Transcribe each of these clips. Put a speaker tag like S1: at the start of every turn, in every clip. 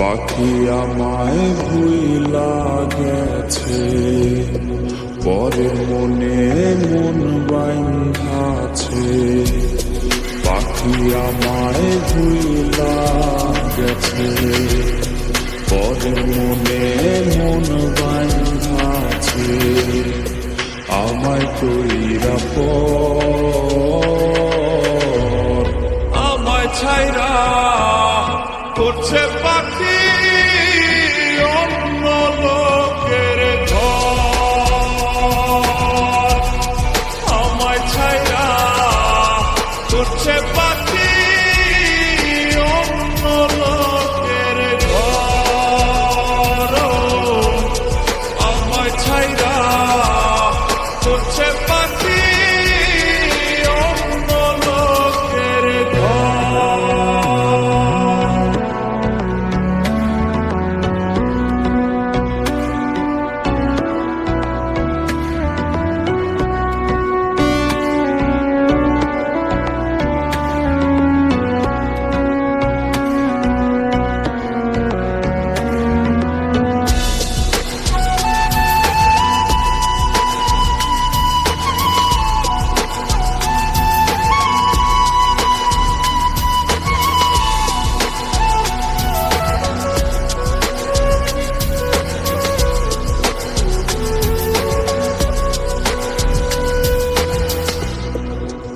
S1: পাখি আমায় ভুইলা গেছে পরের মনে মন বাইন্ধাছে পাখি আমায় ভুইলা গেছে পরে মনে মন বাইন্ধাছে আমায় কইরা পর।
S2: আমায় ছাইরা করছে করছে পাখি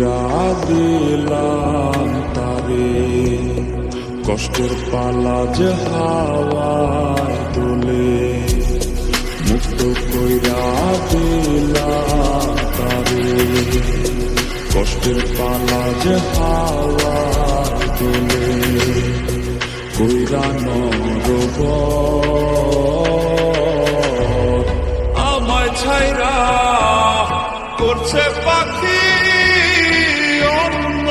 S1: কইরা দিলাম তারে। কষ্টের পালা যে হাওয়ায় তোলে। মুক্ত কইরা দিলাম তারে। কষ্টের পালা যে হাওয়ায় তোলে। কইরা নরব
S2: সে পাখি অন্য